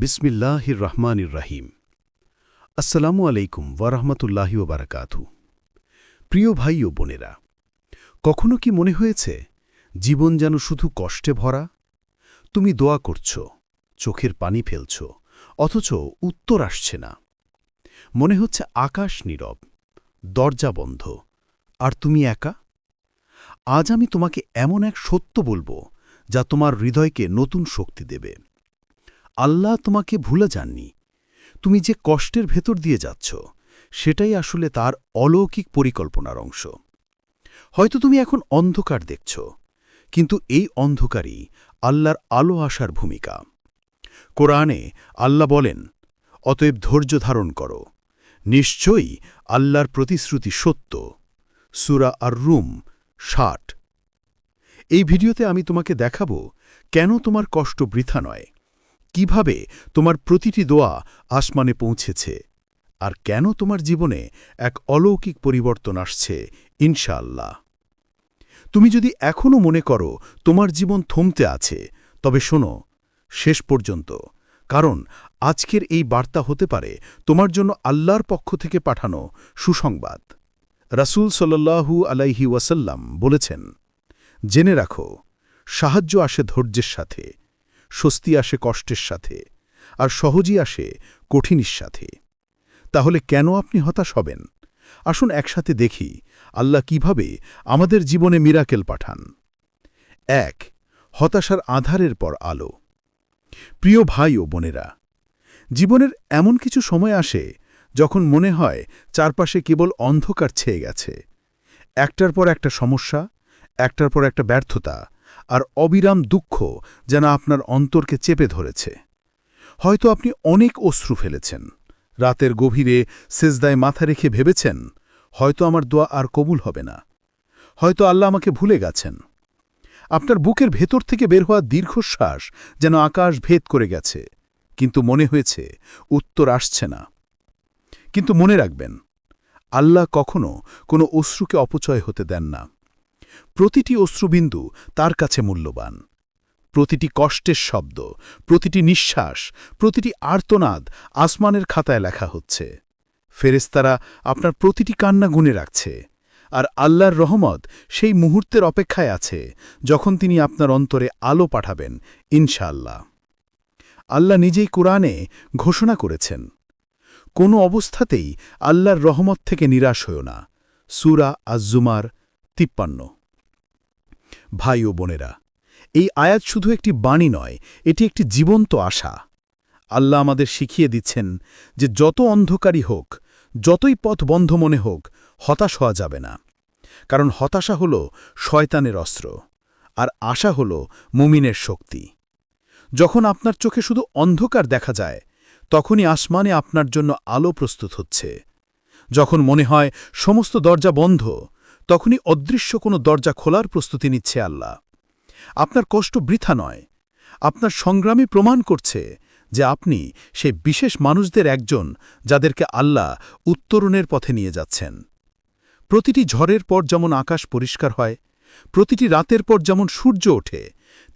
বিসমিল্লাহির রহমানির রাহিম আসসালামু আলাইকুম ওয়ারহমতুল্লাহি বারাকাতু প্রিয় ভাই ও বোনেরা, কখনো কি মনে হয়েছে, জীবন যেন শুধু কষ্টে ভরা? তুমি দোয়া করছ, চোখের পানি ফেলছ, অথচ উত্তর আসছে না। মনে হচ্ছে আকাশ নীরব, দরজা বন্ধ, আর তুমি একা? আজ আমি তোমাকে এমন এক সত্য বলব, যা তোমার হৃদয়কে নতুন শক্তি দেবে। আল্লাহ তোমাকে ভুলে যাননি। তুমি যে কষ্টের ভেতর দিয়ে যাচ্ছ, সেটাই আসলে তার অলৌকিক পরিকল্পনার অংশ। হয়তো তুমি এখন অন্ধকার দেখছ, কিন্তু এই অন্ধকারই আল্লাহর আলো আসার ভূমিকা। কোরআনে আল্লাহ বলেন, অতএব ধৈর্য ধারণ করো। নিশ্চয়ই আল্লাহর প্রতিশ্রুতি সত্য। সুরা আর রুম ষাট। এই ভিডিওতে আমি তোমাকে দেখাবো কেন তোমার কষ্ট বৃথা নয়। কীভাবে তোমার প্রতিটি দোয়া আসমানে পৌঁছেছে? আর কেন তোমার জীবনে এক অলৌকিক পরিবর্তন আসছে? ইনশাআল্লাহ। তুমি যদি এখনও মনে করো তোমার জীবন থমতে আছে, তবে শোনো, শেষ পর্যন্ত। কারণ আজকের এই বার্তা হতে পারে তোমার জন্য আল্লাহর পক্ষ থেকে পাঠানো সুসংবাদ। রাসূল সাল্লাল্লাহু আলাইহি ওয়াসাল্লাম বলেছেন, জেনে রাখো, সাহায্য আসে ধৈর্যের সাথে। স্বস্তি আসে কষ্টের সাথে, আর সহজই আসে কঠিনের সাথে। তাহলে কেন আপনি হতাশ হবেন? আসুন একসাথে দেখি আল্লাহ কীভাবে আমাদের জীবনে মিরাকেল পাঠান। এক, হতাশার আধারের পর আলো। প্রিয় ভাই ও বোনেরা, জীবনের এমন কিছু সময় আসে যখন মনে হয় চারপাশে কেবল অন্ধকার ছেয়ে গেছে। একটার পর একটা সমস্যা, একটার পর একটা ব্যর্থতা আর অবিরাম দুঃখ যেন আপনার অন্তরকে চেপে ধরেছে। হয়তো আপনি অনেক অশ্রু ফেলেছেন। রাতের গভীরে সেজদায় মাথা রেখে ভেবেছেন, হয়তো আমার দোয়া আর কবুল হবে না। হয়তো আল্লাহ আমাকে ভুলে গেছেন। আপনার বুকের ভেতর থেকে বের হওয়া দীর্ঘশ্বাস যেন আকাশ ভেদ করে গেছে। কিন্তু মনে হয়েছে, উত্তর আসছে না। কিন্তু মনে রাখবেন, আল্লাহ কখনো কোনো অশ্রুকে অপচয় হতে দেন না। প্রতিটি অশ্রুবিন্দু তার কাছে মূল্যবান। প্রতিটি কষ্টের শব্দ, প্রতিটি নিঃশ্বাস, প্রতিটি আর্তনাদ আসমানের খাতায় লেখা হচ্ছে। ফেরেস্তারা আপনার প্রতিটি কান্না গুনে রাখছে। আর আল্লাহর রহমত সেই মুহূর্তের অপেক্ষায় আছে, যখন তিনি আপনার অন্তরে আলো পাঠাবেন, ইনশাআল্লাহ। আল্লাহ নিজেই কোরআনে ঘোষণা করেছেন, কোনো অবস্থাতেই আল্লাহর রহমত থেকে নিরাশ হও না। সুরা আজ্জুমার তিপ্পান্ন। ভাই ও বোনেরা, এই আয়াত শুধু একটি বাণী নয়, এটি একটি জীবন্ত আশা। আল্লাহ আমাদের শিখিয়ে দিচ্ছেন যে যত অন্ধকারই হোক, যতই পথ বন্ধ মনে হোক, হতাশ হওয়া যাবে না। কারণ হতাশা হল শয়তানের অস্ত্র, আর আশা হল মুমিনের শক্তি। যখন আপনার চোখে শুধু অন্ধকার দেখা যায়, তখনই আসমানে আপনার জন্য আলো প্রস্তুত হচ্ছে। যখন মনে হয় সমস্ত দরজা বন্ধ তখনই অদৃশ্য কোনো দরজা খোলার প্রস্তুতি নিচ্ছে আল্লাহ। আপনার কষ্ট বৃথা নয়। আপনার সংগ্রামী প্রমাণ করছে যে আপনি সেই বিশেষ মানুষদের একজন যাদেরকে আল্লাহ উত্তরণের পথে নিয়ে যাচ্ছেন। প্রতিটি ঝড়ের পর যেমন আকাশ পরিষ্কার হয়, প্রতিটি রাতের পর যেমন সূর্য ওঠে,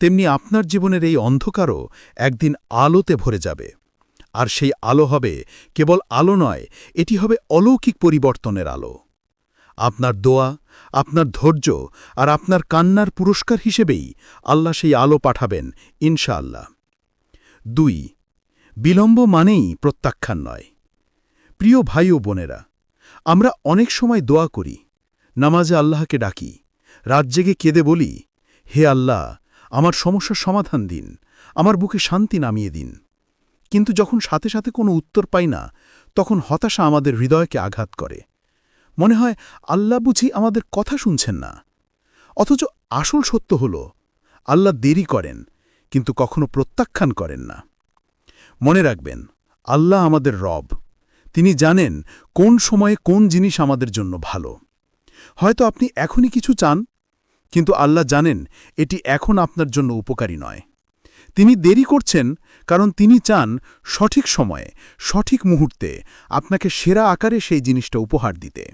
তেমনি আপনার জীবনের এই অন্ধকারও একদিন আলোতে ভরে যাবে। আর সেই আলো হবে কেবল আলো নয়, এটি হবে অলৌকিক পরিবর্তনের আলো। আপনার দোয়া, আপনার ধৈর্য আর আপনার কান্নার পুরস্কার হিসেবেই আল্লাহ সেই আলো পাঠাবেন, ইনশাআল্লাহ। দুই, বিলম্ব মানেই প্রত্যাখ্যান নয়। প্রিয় ভাই ও বোনেরা, আমরা অনেক সময় দোয়া করি, নামাজে আল্লাহকে ডাকি, রাত জেগে কেঁদে বলি, হে আল্লাহ, আমার সমস্যার সমাধান দিন, আমার বুকে শান্তি নামিয়ে দিন। কিন্তু যখন সাথে সাথে কোনো উত্তর পাই না, তখন হতাশা আমাদের হৃদয়কে আঘাত করে। মনে হয় আল্লাহ বুঝি আমাদের কথা শুনছেন না। অথচ আসল সত্য হল, আল্লাহ দেরি করেন, কিন্তু কখনো প্রত্যাখ্যান করেন না। মনে রাখবেন, আল্লাহ আমাদের রব। তিনি জানেন কোন সময়ে কোন জিনিস আমাদের জন্য ভালো। হয়তো আপনি এখনই কিছু চান, কিন্তু আল্লাহ জানেন এটি এখন আপনার জন্য উপকারী নয়। তিনি দেরি করছেন, কারণ তিনি চান সঠিক সময়ে, সঠিক মুহূর্তে আপনাকে সেরা আকারে সেই জিনিসটা উপহার দিতে।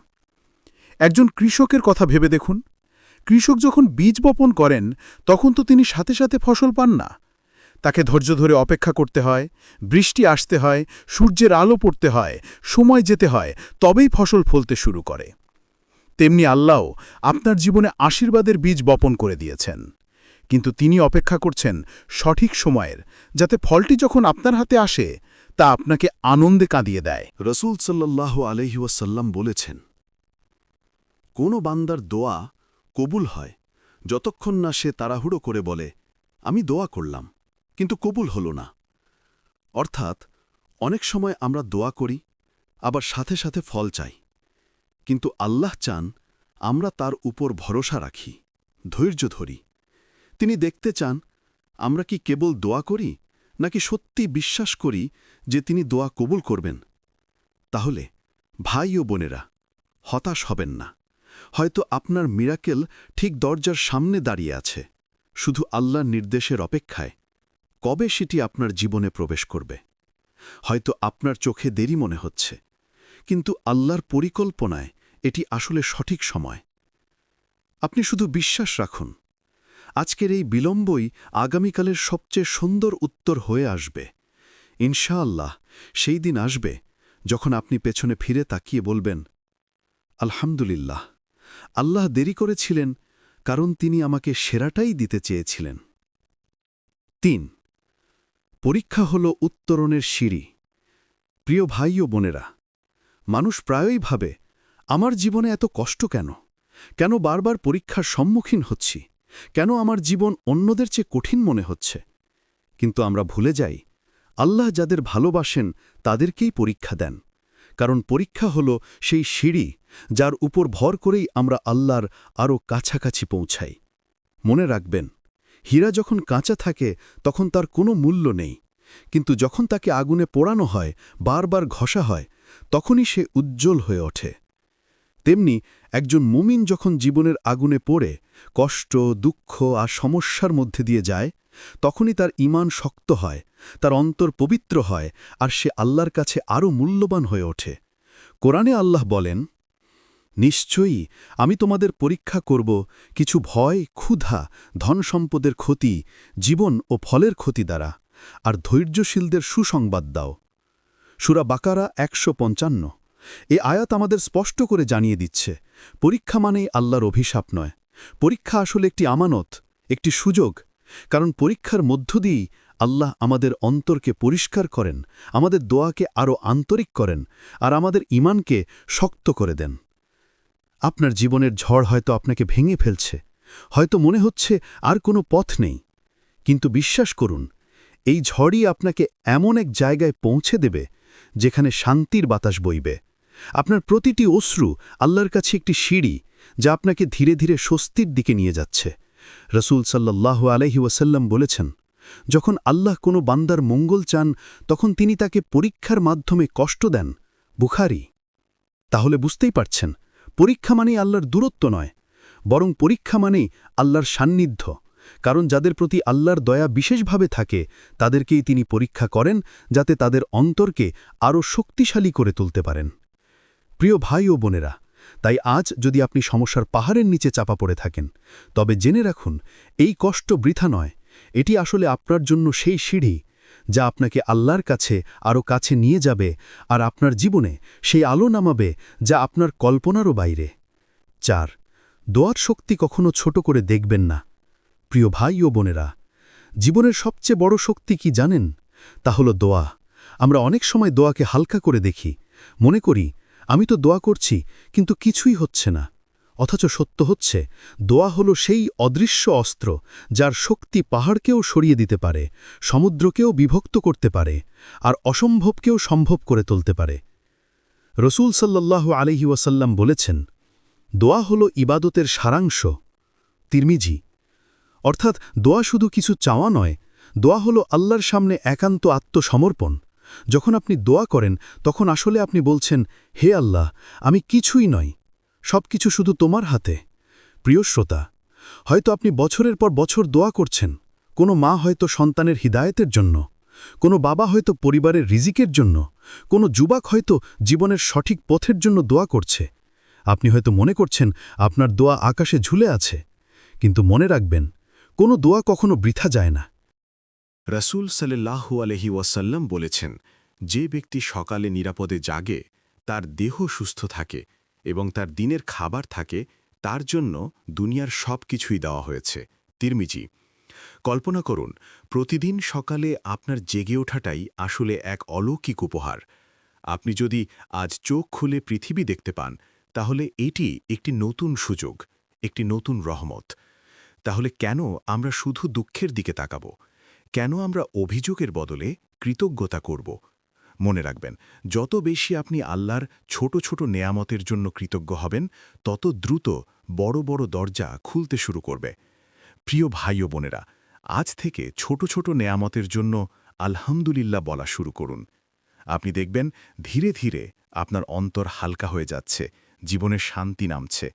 একজন কৃষকের কথা ভেবে দেখুন। কৃষক যখন বীজ বপন করেন, তখন তো তিনি সাথে সাথে ফসল পান না। তাকে ধৈর্য ধরে অপেক্ষা করতে হয়, বৃষ্টি আসতে হয়, সূর্যের আলো পড়তে হয়, সময় যেতে হয়, তবেই ফসল ফলতে শুরু করে। তেমনি আল্লাহ আপনার জীবনে আশীর্বাদের বীজ বপন করে দিয়েছেন। কিন্তু তিনি অপেক্ষা করছেন সঠিক সময়ের, যাতে ফলটি যখন আপনার হাতে আসে, তা আপনাকে আনন্দে কাঁদিয়ে দেয়। রসুল সাল্লাহ আলহিউসাল্লাম বলেছেন কোনো বান্দার দোয়া কবুল হয়, যতক্ষণ না সে তাড়াহুড়ো করে বলে, আমি দোয়া করলাম, কিন্তু কবুল হল না। অর্থাৎ, অনেক সময় আমরা দোয়া করি, আবার সাথে সাথে ফল চাই। কিন্তু আল্লাহ চান আমরা তার উপর ভরসা রাখি, ধৈর্য ধরি। তিনি দেখতে চান, আমরা কি কেবল দোয়া করি, নাকি সত্যি বিশ্বাস করি যে তিনি দোয়া কবুল করবেন? তাহলে ভাই ও বোনেরা হতাশ হবেন না। হয়তো আপনার মিরাকেল ঠিক দরজার সামনে দাঁড়িয়ে আছে। শুধু আল্লাহর নির্দেশের অপেক্ষায়। কবে সেটি আপনার জীবনে প্রবেশ করবে? হয়তো আপনার চোখে দেরি মনে হচ্ছে। কিন্তু আল্লাহর পরিকল্পনায় এটি আসলে সঠিক সময়। আপনি শুধু বিশ্বাস রাখুন। আজকের এই বিলম্বই আগামীকালের সবচেয়ে সুন্দর উত্তর হয়ে আসবে। ইনশাআল্লাহ, সেই দিন আসবে যখন আপনি পেছনে ফিরে তাকিয়ে বলবেন, আলহামদুলিল্লাহ। আল্লাহ দেরি করেছিলেন, কারণ তিনি আমাকে সেরাটাই দিতে চেয়েছিলেন। তিন, পরীক্ষা হল উত্তরণের সিঁড়ি। প্রিয় ভাই ও বোনেরা, মানুষ প্রায়ই ভাবে, আমার জীবনে এত কষ্ট কেন? কেন বারবার পরীক্ষার সম্মুখীন হচ্ছি? কেন আমার জীবন অন্যদের চেয়ে কঠিন মনে হচ্ছে? কিন্তু আমরা ভুলে যাই, আল্লাহ যাদের ভালোবাসেন, তাদেরকেই পরীক্ষা দেন। কারণ পরীক্ষা হল সেই সিঁড়ি যার উপর ভর করেই আমরা আল্লাহর আরও কাছাকাছি পৌঁছাই। মনে রাখবেন, হীরা যখন কাঁচা থাকে তখন তার কোনো মূল্য নেই, কিন্তু যখন তাকে আগুনে পোড়ানো হয়, বারবার ঘষা হয়, তখনই সে উজ্জ্বল হয়ে ওঠে। তেমনি একজন মুমিন যখন জীবনের আগুনে পড়ে, কষ্ট, দুঃখ আর সমস্যার মধ্যে দিয়ে যায় তখনই তার ইমান শক্ত হয়, তার অন্তর পবিত্র হয়, আর সে আল্লাহর কাছে আরও মূল্যবান হয়ে ওঠে। কোরআনে আল্লাহ বলেন, নিশ্চয়ই আমি তোমাদের পরীক্ষা করব কিছু ভয়, ক্ষুধা, ধনসম্পদের ক্ষতি, জীবন ও ফলের ক্ষতি দ্বারা, আর ধৈর্যশীলদের সুসংবাদ দাও। সুরা বাকারা একশো পঞ্চান্ন। এ আয়াত আমাদের স্পষ্ট করে জানিয়ে দিচ্ছে, পরীক্ষা মানেই আল্লাহর অভিশাপ নয়। পরীক্ষা আসলে একটি আমানত, একটি সুযোগ কারণ পরীক্ষার মধ্য দিয়েই আল্লাহ আমাদের অন্তরকে পরিষ্কার করেন, আমাদের দোয়াকে আরও আন্তরিক করেন, আর আমাদের ইমানকে শক্ত করে দেন। আপনার জীবনের ঝড় হয়তো আপনাকে ভেঙে ফেলছে, হয়তো মনে হচ্ছে আর কোনো পথ নেই। কিন্তু বিশ্বাস করুন, এই ঝড়ই আপনাকে এমন এক জায়গায় পৌঁছে দেবে, যেখানে শান্তির বাতাস বইবে। আপনার প্রতিটি অশ্রু আল্লাহর কাছে একটি সিঁড়ি, যা আপনাকে ধীরে ধীরে স্বস্তির দিকে নিয়ে যাচ্ছে। রসুল সাল্লাহ আলহি ওয়াসাল্লাম বলেছেন, যখন আল্লাহ কোনো বান্দার মঙ্গল চান, তখন তিনি তাকে পরীক্ষার মাধ্যমে কষ্ট দেন। বুখারি। তাহলে বুঝতেই পারছেন, পরীক্ষা মানেই আল্লাহর দূরত্ব নয়, বরং পরীক্ষা মানেই আল্লাহর সান্নিধ্য। কারণ যাদের প্রতি আল্লাহর দয়া বিশেষভাবে থাকে, তাদেরকেই তিনি পরীক্ষা করেন, যাতে তাদের অন্তরকে আরও শক্তিশালী করে তুলতে পারেন। প্রিয় ভাই ও বোনেরা তাই আজ যদি আপনি সমস্যার পাহাড়ের নিচে চাপা পড়ে থাকেন, তবে জেনে রাখুন, এই কষ্ট বৃথা নয়। এটি আসলে আপনার জন্য সেই সিঁড়ি যা আপনাকে আল্লাহর কাছে আরও কাছে নিয়ে যাবে আর আপনার জীবনে সেই আলো নামাবে যা আপনার কল্পনারও বাইরে। চার, দোয়ার শক্তি কখনো ছোট করে দেখবেন না। প্রিয় ভাই ও বোনেরা, জীবনের সবচেয়ে বড় শক্তি কি জানেন? তা হল দোয়া। আমরা অনেক সময় দোয়াকে হালকা করে দেখি। মনে করি আমি তো দোয়া করছি, কিন্তু কিছুই হচ্ছে না। অথচ সত্য হচ্ছে, দোয়া হল সেই অদৃশ্য অস্ত্র যার শক্তি পাহাড়কেও সরিয়ে দিতে পারে, সমুদ্রকেও বিভক্ত করতে পারে, আর অসম্ভবকেও সম্ভব করে তুলতে পারে। রসুল সাল্লাহ আলহি ওয়াসাল্লাম বলেছেন, দোয়া হল ইবাদতের সারাংশ। তিরমিজি, অর্থাৎ দোয়া শুধু কিছু চাওয়া নয়, দোয়া হল আল্লাহর সামনে একান্ত আত্মসমর্পণ। যখন আপনি দোয়া করেন, তখন আসলে আপনি বলছেন, হে আল্লাহ, আমি কিছুই নই সব কিছু শুধু তোমার হাতে। প্রিয় শ্রোতা, হয়তো আপনি বছরের পর বছর দোয়া করছেন, কোনো মা হয়তো সন্তানের হিদায়তের জন্য, কোনো বাবা হয়তো পরিবারের রিজিকের জন্য, কোনো যুবক হয়তো জীবনের সঠিক পথের জন্য দোয়া করছে। আপনি হয়তো মনে করছেন, আপনার দোয়া আকাশে ঝুলে আছে, কিন্তু মনে রাখবেন, কোনো দোয়া কখনো বৃথা যায় না। রসুল সাল্লাহু আলহি ওয়াসাল্লাম বলেছেন, যে ব্যক্তি সকালে নিরাপদে জাগে, তার দেহ সুস্থ থাকে এবং তার দিনের খাবার থাকে, তার জন্য দুনিয়ার সব কিছুই দেওয়া হয়েছে। তিরমিজি, কল্পনা করুন, প্রতিদিন সকালে আপনার জেগে ওঠাটাই আসলে এক অলৌকিক উপহার। আপনি যদি আজ চোখ খুলে পৃথিবী দেখতে পান, তাহলে এটি একটি নতুন সুযোগ, একটি নতুন রহমত। তাহলে কেন আমরা শুধু দুঃখের দিকে তাকাব? কেন আমরা অভিযোগের বদলে কৃতজ্ঞতা করব? মনে রাখবেন, যত বেশি আপনি আল্লাহর ছোট ছোট নেয়ামতের জন্য কৃতজ্ঞ হবেন, তত দ্রুত বড় বড় দরজা খুলতে শুরু করবে। প্রিয় ভাই ও বোনেরা, আজ থেকে ছোট ছোট নেয়ামতের জন্য আলহামদুলিল্লাহ বলা শুরু করুন। আপনি দেখবেন, ধীরে ধীরে আপনার অন্তর হালকা হয়ে যাচ্ছে, জীবনে শান্তি নামছে।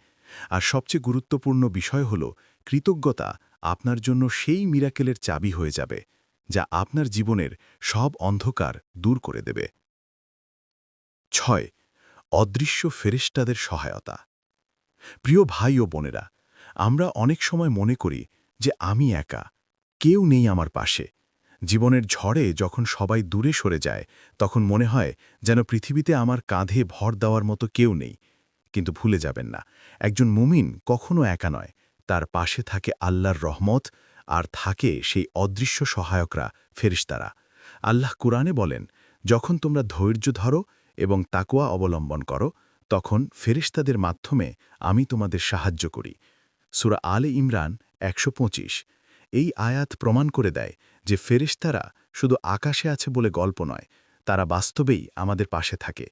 আর সবচেয়ে গুরুত্বপূর্ণ বিষয় হল কৃতজ্ঞতা আপনার জন্য সেই মিরাকেলের চাবি হয়ে যাবে, যা আপনার জীবনের সব অন্ধকার দূর করে দেবে। ছয়, অদৃশ্য ফেরিস্টাদের সহায়তা। প্রিয় ভাই ও বোনেরা, আমরা অনেক সময় মনে করি যে আমি একা, কেউ নেই আমার পাশে। জীবনের ঝড়ে যখন সবাই দূরে সরে যায়, তখন মনে হয় যেন পৃথিবীতে আমার কাঁধে ভর দেওয়ার মতো কেউ নেই। কিন্তু ভুলে যাবেন না, একজন মুমিন কখনো একা নয়। তার পাশে থাকে আল্লাহর রহমত আর থাকে সেই অদৃশ্য সহায়করা, ফেরিস্তারা। আল্লাহ কুরআনে বলেন, যখন তোমরা ধৈর্য ধরো এবং তাকুয়া অবলম্বন করো, তখন ফেরিস্তাদের মাধ্যমে আমি তোমাদের সাহায্য করি। সুরা আলে ইমরান একশো পঁচিশ। এই আয়াত প্রমাণ করে দেয় যে ফেরিস্তারা শুধু আকাশে আছে বলে গল্প নয়, তারা বাস্তবেই আমাদের পাশে থাকে।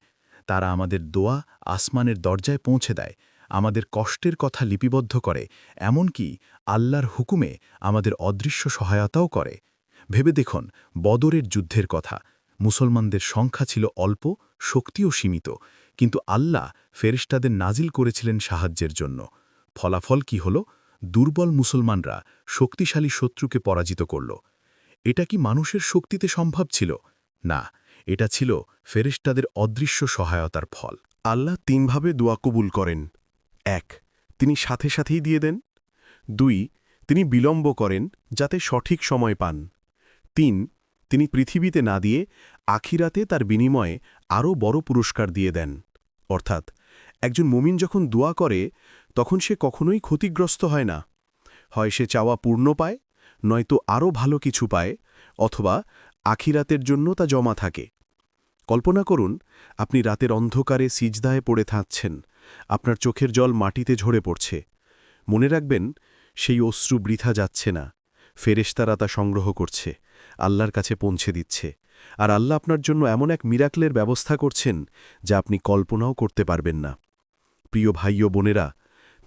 তারা আমাদের দোয়া আসমানের দরজায় পৌঁছে দেয় আমাদের কষ্টের কথা লিপিবদ্ধ করে, এমনকি আল্লাহর হুকুমে আমাদের অদৃশ্য সহায়তাও করে। ভেবে দেখুন, বদরের যুদ্ধের কথা। মুসলমানদের সংখ্যা ছিল অল্প, শক্তিও সীমিত, কিন্তু আল্লাহ ফেরিস্তাদের নাজিল করেছিলেন সাহায্যের জন্য। ফলাফল কি হল? দুর্বল মুসলমানরা শক্তিশালী শত্রুকে পরাজিত করল। এটা কি মানুষের শক্তিতে সম্ভব ছিল? না, এটা ছিল ফেরিস্তাদের অদৃশ্য সহায়তার ফল। আল্লাহ তিনভাবে দোয়া কবুল করেন। এক, তিনি সাথে সাথেই দিয়ে দেন। দুই, তিনি বিলম্ব করেন যাতে সঠিক সময় পান। তিন, তিনি পৃথিবীতে না দিয়ে আখিরাতে তার বিনিময়ে আরও বড় পুরস্কার দিয়ে দেন। অর্থাৎ, একজন মুমিন যখন দোয়া করে, তখন সে কখনোই ক্ষতিগ্রস্ত হয় না। হয় সে চাওয়া পূর্ণ পায়, নয়তো আরও ভালো কিছু পায়, অথবা আখিরাতের জন্য তা জমা থাকে। কল্পনা করুন, আপনি রাতের অন্ধকারে সিজদায় পড়ে থাকছেন। আপনার চোখের জল মাটিতে ঝরে পড়ছে। মনে রাখবেন, সেই অশ্রু বৃথা যাচ্ছে না। ফেরেশতারা তা সংগ্রহ করছে, আল্লাহর কাছে পৌঁছে দিচ্ছে। আর আল্লাহ আপনার জন্য এমন এক মিরাকলের ব্যবস্থা করছেন, যা আপনি কল্পনাও করতে পারবেন না। প্রিয় ভাই ও বোনেরা,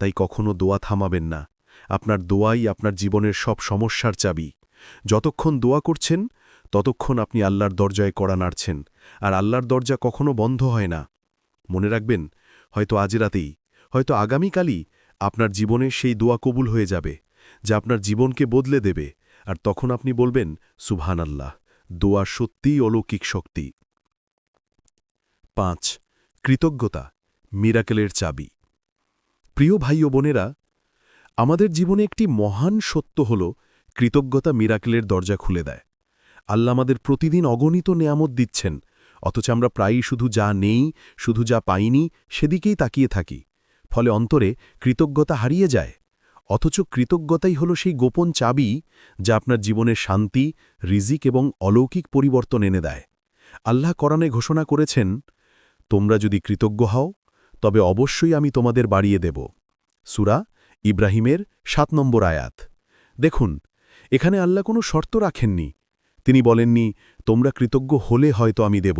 তাই কখনো দোয়া থামাবেন না। আপনার দোয়াই আপনার জীবনের সব সমস্যার চাবি। যতক্ষণ দোয়া করছেন, ততক্ষণ আপনি আল্লাহর দরজায় কড়া নাড়ছেন, আর আল্লাহর দরজা কখনো বন্ধ হয় না। মনে রাখবেন হয়তো আজ রাতেই, হয়তো আগামীকালই আপনার জীবনে সেই দোয়া কবুল হয়ে যাবে, যা আপনার জীবনকে বদলে দেবে। আর তখন আপনি বলবেন সুবহান আল্লাহ দোয়া সত্যিই অলৌকিক শক্তি। পাঁচ, কৃতজ্ঞতা, মিরাকেলের চাবি। প্রিয় ভাই ও বোনেরা, আমাদের জীবনে একটি মহান সত্য হল, কৃতজ্ঞতা মিরাকেলের দরজা খুলে দেয়। আল্লাহ আমাদের প্রতিদিন অগণিত নেয়ামত দিচ্ছেন অথচ আমরা প্রায়ই শুধু যা নেই, শুধু যা পাইনি, সেদিকেই তাকিয়ে থাকি। ফলে অন্তরে কৃতজ্ঞতা হারিয়ে যায়। অথচ কৃতজ্ঞতাই হল সেই গোপন চাবি যা আপনার জীবনের শান্তি, রিজিক এবং অলৌকিক পরিবর্তন এনে দেয়। আল্লাহ করানে ঘোষণা করেছেন, তোমরা যদি কৃতজ্ঞ হও, তবে অবশ্যই আমি তোমাদের বাড়িয়ে দেব। সুরা ইব্রাহিমের সাত নম্বর আয়াত। দেখুন, এখানে আল্লাহ কোনো শর্ত রাখেননি। তিনি বলেননি, তোমরা কৃতজ্ঞ হলে হয়তো আমি দেব।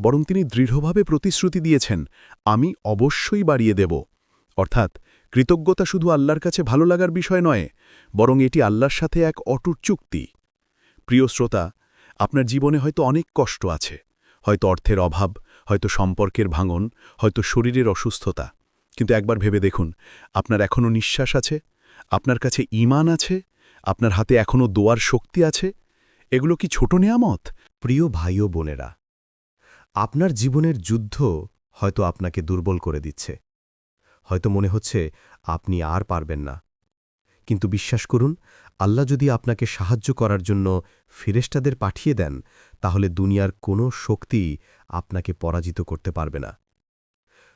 বরং তিনি দৃঢ়ভাবে প্রতিশ্রুতি দিয়েছেন, আমি অবশ্যই বাড়িয়ে দেব। অর্থাৎ, কৃতজ্ঞতা শুধু আল্লাহর কাছে ভালো লাগার বিষয় নয়, বরং এটি আল্লাহর সাথে এক অটুট চুক্তি। প্রিয় শ্রোতা, আপনার জীবনে হয়তো অনেক কষ্ট আছে। হয়তো অর্থের অভাব, হয়তো সম্পর্কের ভাঙন, হয়তো শরীরের অসুস্থতা। কিন্তু একবার ভেবে দেখুন, আপনার এখনও নিঃশ্বাস আছে, আপনার কাছে ইমান আছে, আপনার হাতে এখনও দোয়ার শক্তি আছে এগুলো কি ছোট নেয়ামত? প্রিয় ভাই ও বোনেরা, আপনার জীবনের যুদ্ধ হয়তো আপনাকে দুর্বল করে দিচ্ছে। হয়তো মনে হচ্ছে আপনি আর পারবেন না। কিন্তু বিশ্বাস করুন, আল্লাহ যদি আপনাকে সাহায্য করার জন্য ফেরেস্তাদের পাঠিয়ে দেন, তাহলে দুনিয়ার কোনো শক্তি আপনাকে পরাজিত করতে পারবে না।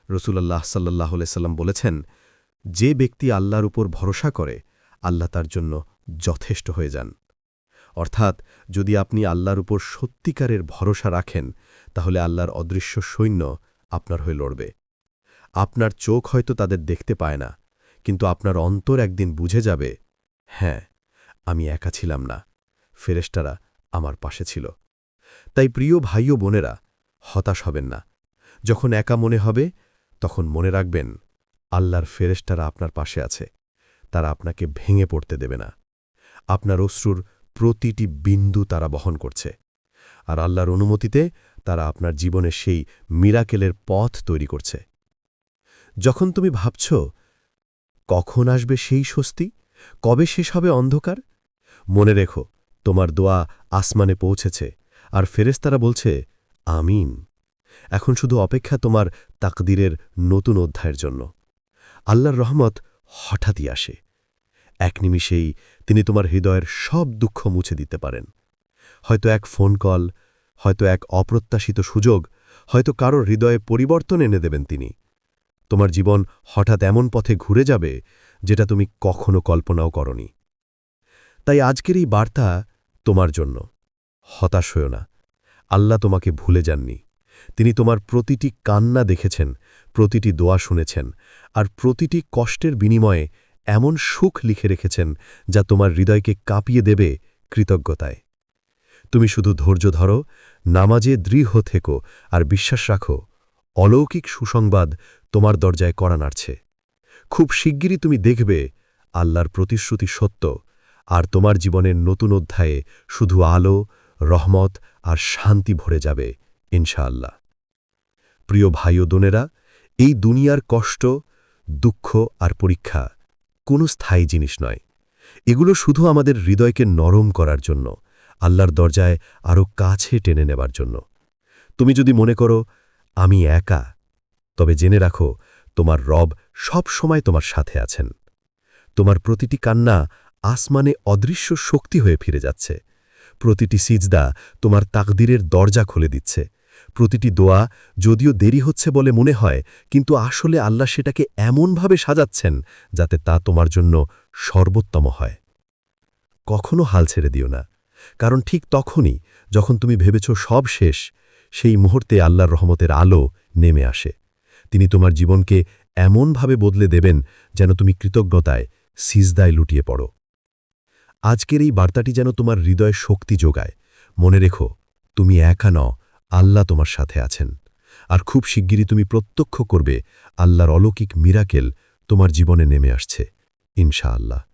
রসুলাল্লাহ সাল্লাহ সাল্লাম বলেছেন, যে ব্যক্তি আল্লাহর উপর ভরসা করে, আল্লাহ তার জন্য যথেষ্ট হয়ে যান। অর্থাৎ যদি আপনি আল্লাহর উপর সত্যিকারের ভরসা রাখেন, তাহলে আল্লাহর অদৃশ্য সৈন্য আপনার হয়ে লড়বে। আপনার চোখ হয়তো তাদের দেখতে পায় না, কিন্তু আপনার অন্তর একদিন বুঝে যাবে হ্যাঁ আমি একা ছিলাম না ফেরেস্টারা আমার পাশে ছিল। তাই প্রিয় ভাই ও বোনেরা, হতাশ হবেন না। যখন একা মনে হবে, তখন মনে রাখবেন, আল্লাহর ফেরেস্টারা আপনার পাশে আছে, তারা আপনাকে ভেঙে পড়তে দেবে না। আপনার অশ্রুর প্রতিটি বিন্দু তারা বহন করছে। আর আল্লাহর অনুমতিতে তারা আপনার জীবনে সেই মিরাকেলের পথ তৈরি করছে। যখন তুমি ভাবছ, কখন আসবে সেই স্বস্তি? কবে শেষ হবে অন্ধকার? মনে রেখো, তোমার দোয়া আসমানে পৌঁছেছে। আর ফেরেস্তারা বলছে, আমিন। এখন শুধু অপেক্ষা তোমার তাকদিরের নতুন অধ্যায়ের জন্য। আল্লাহর রহমত হঠাৎই আসে। এক নিমিষেই তিনি তোমার হৃদয়ের সব দুঃখ মুছে দিতে পারেন। হয়তো এক ফোন কল হয়তো এক অপ্রত্যাশিত সুযোগ, হয়তো কারোর হৃদয়ে পরিবর্তন এনে দেবেন তিনি। তোমার জীবন হঠাৎ এমন পথে ঘুরে যাবে যেটা তুমি কখনো কল্পনাও করনি। তাই আজকের এই বার্তা তোমার জন্য। হতাশ হয়েও না। আল্লাহ তোমাকে ভুলে যাননি। তিনি তোমার প্রতিটি কান্না দেখেছেন, প্রতিটি দোয়া শুনেছেন, আর প্রতিটি কষ্টের বিনিময়ে এমন সুখ লিখে রেখেছেন যা তোমার হৃদয়কে কাঁপিয়ে দেবে কৃতজ্ঞতায়। তুমি শুধু ধৈর্য ধরো, নামাজে দৃঢ় থেকো আর বিশ্বাস রাখো, অলৌকিক সুসংবাদ তোমার দরজায় করা নাড়ছে। খুব শিগগিরই তুমি দেখবে আল্লাহর প্রতিশ্রুতি সত্য আর তোমার জীবনের নতুন অধ্যায়ে শুধু আলো, রহমত আর শান্তি ভরে যাবে, ইনশাআল্লাহ। প্রিয় ভাই ও দোনেরা এই দুনিয়ার কষ্ট, দুঃখ আর পরীক্ষা কোনো স্থায়ী জিনিস নয়। এগুলো শুধু আমাদের হৃদয়কে নরম করার জন্য, আল্লাহর দরজায় আরও কাছে টেনে নেবার জন্য। তুমি যদি মনে করো, আমি একা তবে জেনে রাখো, তোমার রব সব সময় তোমার সাথে আছেন। তোমার প্রতিটি কান্না আসমানে অদৃশ্য শক্তি হয়ে ফিরে যাচ্ছে। প্রতিটি সিজদা তোমার তাকদিরের দরজা খুলে দিচ্ছে। প্রতিটি দোয়া যদিও দেরি হচ্ছে বলে মনে হয়, কিন্তু আসলে আল্লাহ সেটাকে এমনভাবে সাজাচ্ছেন যাতে তা তোমার জন্য সর্বোত্তম হয়। কখনো হাল ছেড়ে দিও না, কারণ ঠিক তখনই যখন তুমি ভেবেছ সব শেষ, সেই মুহূর্তে আল্লাহর রহমতের আলো নেমে আসে। তিনি তোমার জীবনকে এমনভাবে বদলে দেবেন যেন তুমি কৃতজ্ঞতায় সিজদায় লুটিয়ে পড়ো। আজকের এই বার্তাটি যেন তোমার হৃদয়ে শক্তি যোগায়। মনে রেখো, তুমি একা ন আল্লাহ তোমার সাথে আছেন। আর খুব শিগগিরই তুমি প্রত্যক্ষ করবে, আল্লাহর অলৌকিক মিরাকেল তোমার জীবনে নেমে আসছে, ইনশাআল্লাহ।